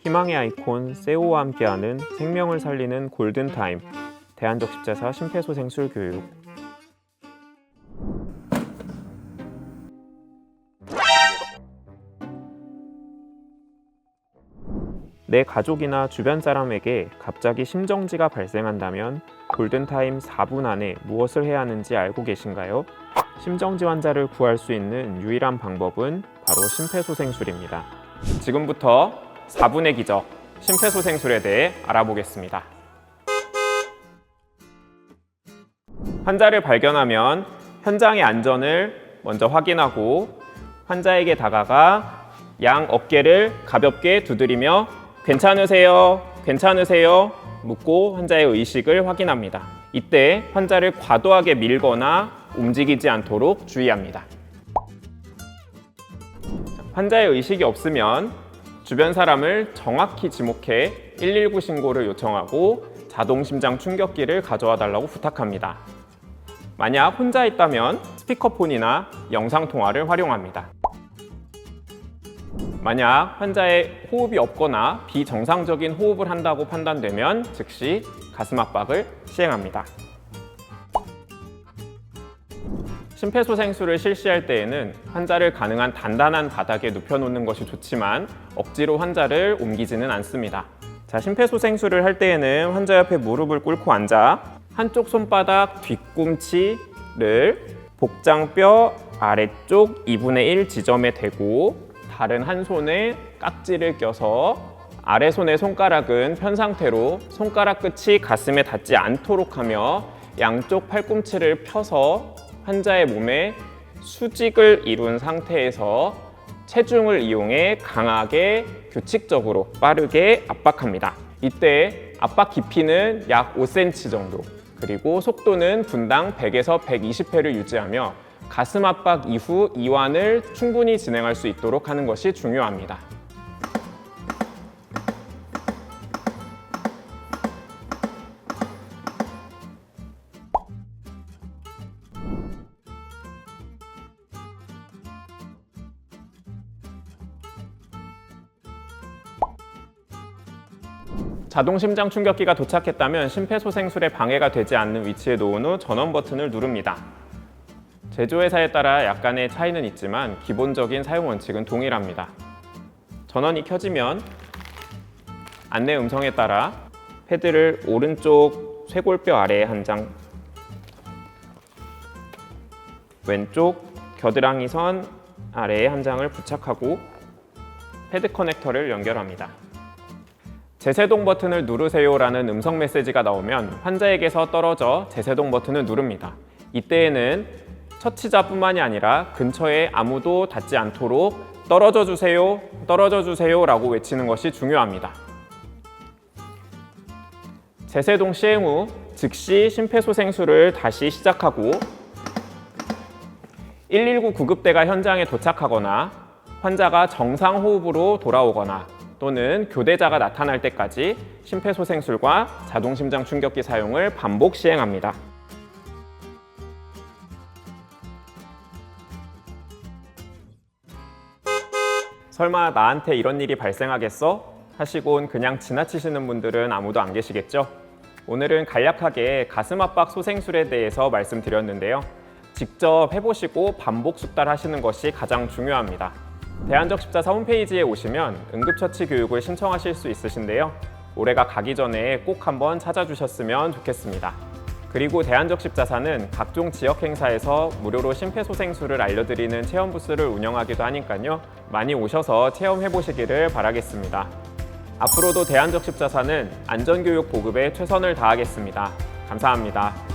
희망의 아이콘 세오와 함께하는 생명을 살리는 골든타임 대한적 십자사 심폐소생술 교육 내 가족이나 주변 사람에게 갑자기 심정지가 발생한다면 골든타임 4분 안에 무엇을 해야 하는지 알고 계신가요? 심정지 환자를 구할 수 있는 유일한 방법은 바로 심폐소생술입니다. 지금부터 4분의 기적, 심폐소생술에 대해 알아보겠습니다. 환자를 발견하면 현장의 안전을 먼저 확인하고 환자에게 다가가 양 어깨를 가볍게 두드리며 괜찮으세요? 괜찮으세요? 묻고 환자의 의식을 확인합니다. 이때 환자를 과도하게 밀거나 움직이지 않도록 주의합니다. 환자의 의식이 없으면 주변 사람을 정확히 지목해 119 신고를 요청하고 자동 심장 충격기를 가져와 달라고 부탁합니다. 만약 혼자 있다면 스피커폰이나 영상 통화를 활용합니다. 만약 환자의 호흡이 없거나 비정상적인 호흡을 한다고 판단되면 즉시 가슴 압박을 시행합니다. 심폐소생술을 실시할 때에는 환자를 가능한 단단한 바닥에 눕혀놓는 것이 좋지만 억지로 환자를 옮기지는 않습니다. 자, 심폐소생술을 할 때에는 환자 옆에 무릎을 꿇고 앉아 한쪽 손바닥 뒤꿈치를 복장뼈 아래쪽 2분의 1 지점에 대고 다른 한 손에 깍지를 껴서 아래 손의 손가락은 편 상태로 손가락 끝이 가슴에 닿지 않도록 하며 양쪽 팔꿈치를 펴서 환자의 몸에 수직을 이룬 상태에서 체중을 이용해 강하게 규칙적으로 빠르게 압박합니다. 이때 압박 깊이는 약 5cm 정도 그리고 속도는 분당 100에서 120회를 유지하며 가슴 압박 이후 이완을 충분히 진행할 수 있도록 하는 것이 중요합니다. 자동 심장 충격기가 도착했다면 심폐소생술에 방해가 되지 않는 위치에 놓은 후 전원 버튼을 누릅니다. 제조회사에 따라 약간의 차이는 있지만 기본적인 사용 원칙은 동일합니다. 전원이 켜지면 안내 음성에 따라 패드를 오른쪽 쇄골뼈 아래에 한 장, 왼쪽 겨드랑이 선 아래에 한 장을 부착하고 패드 커넥터를 연결합니다. 재세동 버튼을 누르세요라는 음성 메시지가 나오면 환자에게서 떨어져 재세동 버튼을 누릅니다. 이때에는 처치자뿐만이 아니라 근처에 아무도 닿지 않도록 떨어져 주세요, 떨어져 주세요 라고 외치는 것이 중요합니다. 재세동 시행 후 즉시 심폐소생술을 다시 시작하고 119 구급대가 현장에 도착하거나 환자가 정상 호흡으로 돌아오거나 또는 교대자가 나타날 때까지 심폐소생술과 자동심장 충격기 사용을 반복 시행합니다. 설마 나한테 이런 일이 발생하겠어? 하시곤 그냥 지나치시는 분들은 아무도 안 계시겠죠? 오늘은 간략하게 가슴 압박 소생술에 대해서 말씀드렸는데요. 직접 해보시고 반복 숙달하시는 것이 가장 중요합니다. 대한적 십자사 홈페이지에 오시면 응급처치 교육을 신청하실 수 있으신데요. 올해가 가기 전에 꼭 한번 찾아주셨으면 좋겠습니다. 그리고 대한적 십자사는 각종 지역 행사에서 무료로 심폐소생술을 알려드리는 체험 부스를 운영하기도 하니까요. 많이 오셔서 체험해 보시기를 바라겠습니다. 앞으로도 대한적 십자사는 안전교육 보급에 최선을 다하겠습니다. 감사합니다.